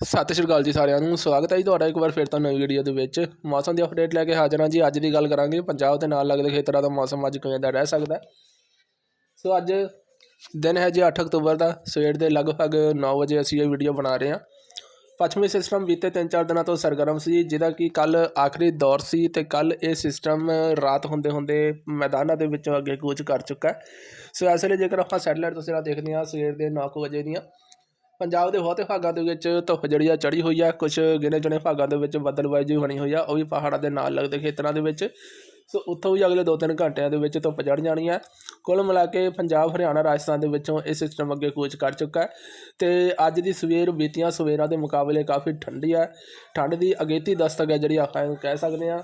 ਸਤਿ ਸ਼੍ਰੀ ਅਕਾਲ ਜੀ ਸਾਰਿਆਂ ਨੂੰ, ਸਵਾਗਤ ਹੈ ਜੀ ਤੁਹਾਡਾ ਇੱਕ ਵਾਰ ਫਿਰ ਤੋਂ ਨਵੀਂ ਵੀਡੀਓ ਦੇ ਵਿੱਚ। ਮੌਸਮ ਦੀ ਅਪਡੇਟ ਲੈ ਕੇ ਹਾਜ਼ਰ ਹਾਂ ਜੀ, ਅੱਜ ਦੀ ਗੱਲ ਕਰਾਂਗੇ। ਪੰਜਾਬ ਦੇ ਨਾਲ ਲੱਗਦੇ ਖੇਤਰਾਂ ਦਾ ਮੌਸਮ ਅੱਜ ਕਿਵੇਂ ਦਾ ਰਹਿ ਸਕਦਾ ਸੋ ਅੱਜ ਦਿਨ ਹੈ ਜੀ 8 ਅਕਤੂਬਰ ਦਾ, ਸਵੇਰ ਦੇ ਲਗਭਗ 9 ਵਜੇ ਅਸੀਂ ਇਹ ਵੀਡੀਓ ਬਣਾ ਰਹੇ ਹਾਂ। ਪੱਛਮੀ ਸਿਸਟਮ ਬੀਤੇ 3-4 ਦਿਨਾਂ ਤੋਂ ਸਰਗਰਮ ਸੀ, ਜਿਹਦਾ ਕਿ ਕੱਲ ਆਖਰੀ ਦੌਰ ਸੀ ਤੇ ਕੱਲ ਇਹ ਸਿਸਟਮ ਰਾਤ ਹੁੰਦੇ ਹੁੰਦੇ ਮੈਦਾਨਾਂ ਦੇ ਵਿੱਚੋਂ ਅੱਗੇ ਕੂਚ ਕਰ ਚੁੱਕਾ ਹੈ। ਸੋ ਇਸ ਵੇਲੇ ਜੇਕਰ ਆਪਾਂ ਸੈਟਲਾਈਟ ਤਸਵੀਰਾਂ ਦੇਖਦੇ ਹਾਂ, ਸਵੇਰ ਦੇ 9 ਕੁ ਵਜੇ ਦੀਆਂ ਪੰਜਾਬ ਦੇ ਬਹੁਤੇ ਭਾਗਾਂ ਦੇ ਵਿੱਚ ਧੁੱਪ ਜਿਹੜੀ ਆ ਚੜੀ ਹੋਈ ਆ ਕੁਝ ਗਿਣੇ ਚੁਣੇ ਭਾਗਾਂ ਦੇ ਵਿੱਚ ਬੱਦਲਬਾਈ ਜਿਹੀ ਬਣੀ ਹੋਈ ਆ, ਉਹ ਵੀ ਪਹਾੜਾਂ ਦੇ ਨਾਲ ਲੱਗਦੇ ਖੇਤਰਾਂ ਦੇ ਵਿੱਚ। ਸੋ ਉੱਥੋਂ ਵੀ ਅਗਲੇ 2-3 ਘੰਟਿਆਂ ਦੇ ਵਿੱਚ ਧੁੱਪ ਚੜ ਜਾਣੀ ਹੈ ਕੁੱਲ ਮਿਲਾ ਕੇ ਪੰਜਾਬ, ਹਰਿਆਣਾ, ਰਾਜਸਥਾਨ ਦੇ ਵਿੱਚੋਂ ਇਹ ਸਿਸਟਮ ਅੱਗੇ ਕੂਚ ਕਰ ਚੁੱਕਾ ਹੈ। ਤੇ ਅੱਜ ਦੀ ਸਵੇਰ, ਬੀਤੀਆਂ ਸਵੇਰਾਂ ਦੇ ਮੁਕਾਬਲੇ ਕਾਫੀ ਠੰਡੀ ਹੈ ਠੰਡ ਦੀ ਅਗੇਤੀ ਦਸਤਕ ਹੈ ਜਿਹੜੀ ਆਪਾਂ ਇਹਨੂੰ ਕਹਿ ਸਕਦੇ ਹਾਂ।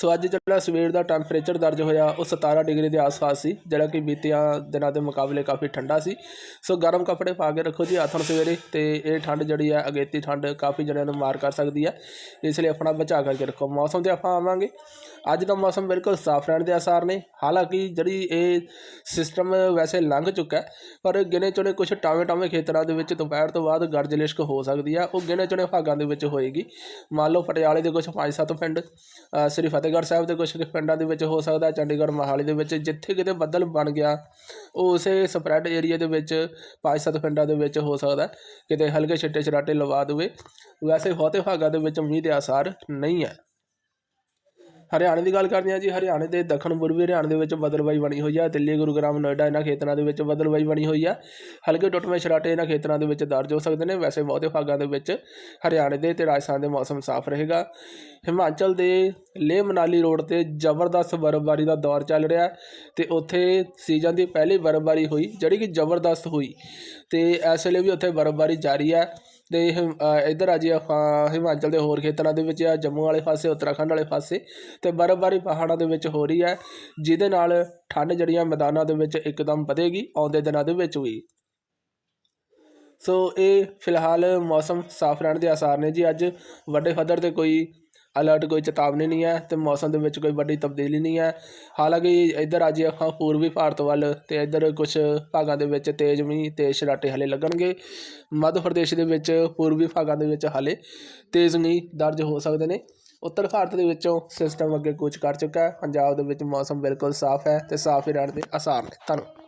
ਸੋ ਅੱਜ ਜਿਹੜਾ ਸਵੇਰ ਦਾ ਟੈਂਪਰੇਚਰ ਦਰਜ ਹੋਇਆ, ਉਹ 17 ਡਿਗਰੀ ਦੇ ਆਸ-ਪਾਸ ਸੀ, ਜਿਹੜਾ ਕਿ ਬੀਤਿਆਂ ਦਿਨਾਂ ਦੇ ਮੁਕਾਬਲੇ ਕਾਫੀ ਠੰਡਾ ਸੀ। ਸੋ ਗਰਮ ਕੱਪੜੇ ਪਾ ਕੇ ਰੱਖੋ ਜੀ ਆਥਣ ਸਵੇਰੇ, ਤੇ ਇਹ ਠੰਡ ਜਿਹੜੀ ਹੈ ਅਗੇਤੀ ਠੰਡ ਕਾਫੀ ਜਣਿਆਂ ਨੂੰ ਮਾਰ ਕਰ ਸਕਦੀ ਹੈ ਇਸ ਲਈ ਆਪਣਾ ਬਚਾਅ ਕਰਕੇ ਰੱਖੋ। ਮੌਸਮ ਤੇ ਆਪਾਂ ਆਵਾਂਗੇ। ਅੱਜ ਦਾ ਮੌਸਮ ਬਿਲਕੁਲ ਸਾਫ਼ ਰਹਿਣ ਦੇ ਆਸਾਰ ਨੇ। ਹਾਲਾਂਕਿ ਜਿਹੜੀ ਇਹ ਸਿਸਟਮ ਵੈਸੇ ਲੰਘ ਚੁੱਕਾ ਪਰ ਗਿਣੇ ਚੁਣੇ ਕੁਝ ਟਾਵੇਂ ਟਾਵੇਂ ਖੇਤਰਾਂ ਦੇ ਵਿੱਚ ਦੁਪਹਿਰ ਤੋਂ ਬਾਅਦ ਗਰਜ ਲਿਸ਼ਕ ਹੋ ਸਕਦੀ ਆ। ਉਹ ਗਿਣੇ ਚੁਣੇ ਭਾਗਾਂ ਦੇ ਵਿੱਚ ਹੋਏਗੀ। ਮੰਨ ਲਓ ਪਟਿਆਲੇ ਦੇ ਕੁਝ 5-7 ਪਿੰਡ ਸ੍ਰੀ ਫਤਿਹਗੜ੍ਹ ਸਾਹਿਬ ਦੇ ਕੁਝ ਪਿੰਡਾਂ ਦੇ ਵਿੱਚ ਹੋ ਸਕਦਾ, ਚੰਡੀਗੜ੍ਹ ਮੋਹਾਲੀ ਦੇ ਵਿੱਚ ਜਿੱਥੇ ਕਿਤੇ ਬੱਦਲ ਬਣ ਗਿਆ, ਉਹ ਉਸੇ ਸਪਰੈਡ ਏਰੀਆ ਦੇ ਵਿੱਚ 5-7 ਪਿੰਡਾਂ ਦੇ ਵਿੱਚ ਹੋ ਸਕਦਾ ਕਿਤੇ ਹਲਕੇ ਛਿੱਟੇ ਛਰਾਟੇ ਲਵਾ ਦੇਵੇ। ਵੈਸੇ ਬਹੁਤੇ ਭਾਗਾਂ ਦੇ ਵਿੱਚ ਮੀਂਹ ਦੇ ਆਸਾਰ ਨਹੀਂ ਹੈ। ਹਰਿਆਣੇ ਦੀ ਗੱਲ ਕਰਦੇ ਹਾਂ ਜੀ, ਹਰਿਆਣੇ ਦੇ ਦੱਖਣ ਪੂਰਬੀ ਹਰਿਆਣੇ ਦੇ ਵਿੱਚ ਬਦਲਵਾਈ ਬਣੀ ਹੋਈ ਹੈ ਦਿੱਲੀ, ਗੁਰੂਗ੍ਰਾਮ, ਨੋਇਡਾ ਇਹਨਾਂ ਖੇਤਰਾਂ ਦੇ ਵਿੱਚ ਬਦਲਵਾਈ ਬਣੀ ਹੋਈ ਹੈ ਹਲਕੇ ਟੁੱਟਵੇਂ ਛਰਾਟੇ ਇਹਨਾਂ ਖੇਤਰਾਂ ਦੇ ਵਿੱਚ ਦਰਜ ਹੋ ਸਕਦੇ ਨੇ। ਵੈਸੇ ਬਹੁਤੇ ਭਾਗਾਂ ਦੇ ਵਿੱਚ ਹਰਿਆਣੇ ਦੇ ਤੇ ਰਾਜਸਥਾਨ ਦੇ ਮੌਸਮ ਸਾਫ਼ ਰਹੇਗਾ। ਹਿਮਾਚਲ ਦੇ ਲੇਹ ਮਨਾਲੀ ਰੋਡ ਤੇ ਜ਼ਬਰਦਸਤ ਬਰਫ਼ਬਾਰੀ ਦਾ ਦੌਰ ਚੱਲ ਰਿਹਾ ਹੈ ਤੇ ਉੱਥੇ ਸੀਜ਼ਨ ਦੀ ਪਹਿਲੀ ਬਰਫ਼ਬਾਰੀ ਹੋਈ, ਜਿਹੜੀ ਕਿ ਜ਼ਬਰਦਸਤ ਹੋਈ ਤੇ ਇਸ ਵੇਲੇ ਵੀ ਉੱਥੇ ਬਰਫ਼ਬਾਰੀ ਜਾਰੀ ਹੈ ਅਤੇ ਹਿਮ- ਇੱਧਰ ਆ ਜੀ ਆਪਾਂ ਹਿਮਾਚਲ ਦੇ ਹੋਰ ਖੇਤਰਾਂ ਦੇ ਵਿੱਚ ਆ, ਜੰਮੂ ਵਾਲੇ ਪਾਸੇ, ਉੱਤਰਾਖੰਡ ਵਾਲੇ ਪਾਸੇ ਅਤੇ ਬਰਫ਼ਬਾਰੀ ਪਹਾੜਾਂ ਦੇ ਵਿੱਚ ਹੋ ਰਹੀ ਹੈ, ਜਿਹਦੇ ਨਾਲ ਠੰਡ ਜਿਹੜੀਆਂ ਮੈਦਾਨਾਂ ਦੇ ਵਿੱਚ ਇੱਕਦਮ ਵਧੇਗੀ, ਆਉਂਦੇ ਦਿਨਾਂ ਦੇ ਵਿੱਚ ਵੀ। ਸੋ ਇਹ ਫਿਲਹਾਲ ਮੌਸਮ ਸਾਫ਼ ਰਹਿਣ ਦੇ ਆਸਾਰ ਨੇ ਜੀ, ਅੱਜ ਵੱਡੇ ਪੱਧਰ ਤੇ ਕੋਈ ਅਲਰਟ ਕੋਈ ਚੇਤਾਵਨੀ ਨਹੀਂ ਹੈ ਤੇ ਮੌਸਮ ਦੇ ਵਿੱਚ ਕੋਈ ਵੱਡੀ ਤਬਦੀਲੀ ਨਹੀਂ ਹੈ। ਹਾਲਾਂਕਿ ਇੱਧਰ ਅੱਜ ਆਪਾਂ ਪੂਰਬੀ ਭਾਰਤ ਵੱਲ ਤੇ ਇੱਧਰ ਕੁਝ ਭਾਗਾਂ ਦੇ ਵਿੱਚ ਤੇਜ਼ ਮੀਂਹ ਤੇਜ਼ ਛਰਾਟੇ ਹਲੇ ਲੱਗਣਗੇ। ਮੱਧ ਪ੍ਰਦੇਸ਼ ਦੇ ਵਿੱਚ ਪੂਰਬੀ ਭਾਗਾਂ ਦੇ ਵਿੱਚ ਹਲੇ ਤੇਜ਼ ਮੀਂਹ ਦਰਜ ਹੋ ਸਕਦੇ ਨੇ। ਉੱਤਰ ਭਾਰਤ ਦੇ ਵਿੱਚੋਂ ਸਿਸਟਮ ਅੱਗੇ ਕੁਝ ਕਰ ਚੁੱਕਾ ਹੈ। ਪੰਜਾਬ ਦੇ ਵਿੱਚ ਮੌਸਮ ਬਿਲਕੁਲ ਸਾਫ਼ ਹੈ ਤੇ ਸਾਫ਼ ਹੀ ਰਹਿਣ ਦੇ ਆਸਾਰ ਨੇ। ਧੰਨਵਾਦ।